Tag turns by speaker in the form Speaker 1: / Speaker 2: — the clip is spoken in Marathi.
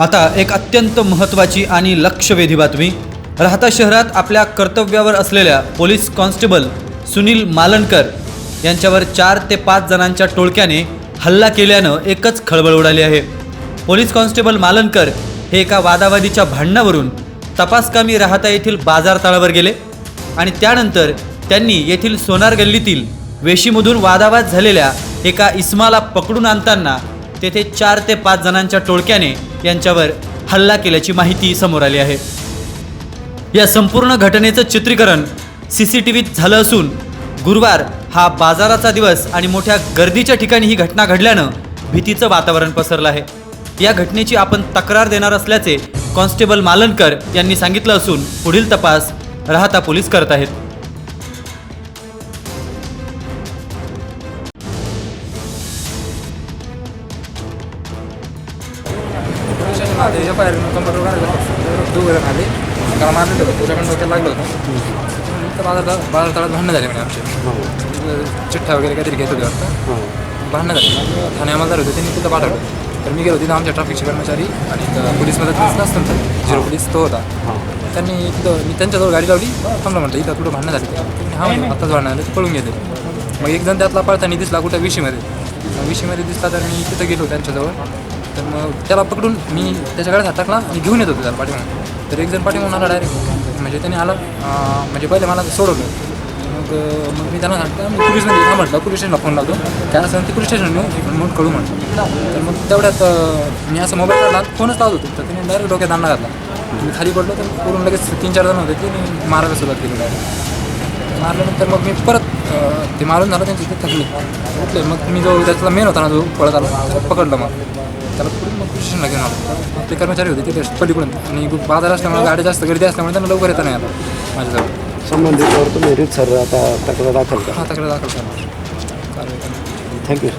Speaker 1: आता एक अत्यंत महत्त्वाची आणि लक्षवेधी बातमी. राहता शहरात आपल्या कर्तव्यावर असलेल्या पोलीस कॉन्स्टेबल सुनील मालनकर यांच्यावर चार ते पाच जणांच्या टोळक्याने हल्ला केल्यानं एकच खळबळ उडाली आहे. पोलीस कॉन्स्टेबल मालनकर हे एका वादावादीच्या भांडणावरून तपासकामी राहता येथील बाजार तळावर गेले आणि त्यानंतर त्यांनी येथील सोनार गल्लीतील वेशीमधून वादावाद झालेल्या एका इस्माला पकडून आणताना तेथे चार ते पाच जणांच्या टोळक्याने यांच्यावर हल्ला केल्याची माहिती समोर आली आहे. या संपूर्ण घटनेचं चित्रीकरण सी सी टी व्हीत झालं असून गुरुवार हा बाजाराचा दिवस आणि मोठ्या गर्दीच्या ठिकाणी ही घटना घडल्यानं भीतीचं वातावरण पसरलं आहे. या घटनेची आपण तक्रार देणार असल्याचे कॉन्स्टेबल मालनकर यांनी सांगितलं असून पुढील तपास राहता पोलीस करत आहेत.
Speaker 2: त्याच्या बाहेर कंबरवर काढलं दोघं आले त्याला मारलं होतं त्याच्याकडून डोक्याला लागलं होतं. तर बाजार बाजार तळात भांडणं झाले म्हणे आमचे. तिथं चिठ्ठा वगैरे काहीतरी घेत होते वाटतं. भांडणं झाली. ठाणे होते त्यांनी तिथं पाठवलं. तर मी गेलो तिथं आमच्या ट्रॅफिकचे कर्मचारी आणि पोलीस मदत नसतं ना झिरो पोलीस तो होता. त्यांनी तिथं मी त्यांच्याजवळ गाडी लावली. थांबलं म्हटलं इथं कुठं भांडणं झाली? हा म्हणलं आत्ताच भांडणं झालं पळून गेले. मग एक जण त्यातला पळताना दिसला कुठं विशीमध्ये. विशीमध्ये दिसला तर मी तिथं गेलो त्यांच्याजवळ. मग त्याला पकडून मी त्याच्या गाडीत हात टाकला आणि घेऊन येत होतो त्याला पाठीमागून तर एक जण पाठीमागून आला डायरेक्ट म्हणजे त्याने आला म्हणजे पहिले मला सोडवलं. मग मग मी त्यांना सांगतो मी पोलीसमध्ये हा म्हटलं पोलीस स्टेशनला फोन लावतो. काय सांगते पोलीस स्टेशन नेऊ म्हणून कळू म्हटलं. तर मग तेवढ्यात मी असं मोबाईल काढला फोनच लावत होतो. तर त्याने डायरेक्ट डोक्यात दांडा घातला. मी खाली पडलो तर करून लगेच तीन चार जण होते ते मारायला सुरुवात केली डायरेक्ट मारल्यानंतर मग मी परत ते मारून झालं त्यांची ते थकले. उठले. मग मी जो त्याचा मेन होता ना जो पळत आला पकडलं मग. त्याला पोलीस स्टेशनला घेऊन आलो आपले कर्मचारी होते तिथे पलीकडून. आणि बाजार असल्यामुळे गाडी जास्त गर्दी असल्यामुळे त्यांना लवकर येता नाही आलं माझ्याजवळ.
Speaker 3: संबंधितवर तुम्ही रीत सर आता तक्रार दाखल करा.
Speaker 2: हा तक्रार दाखल करणार कारवाई करणार
Speaker 3: थँक्यू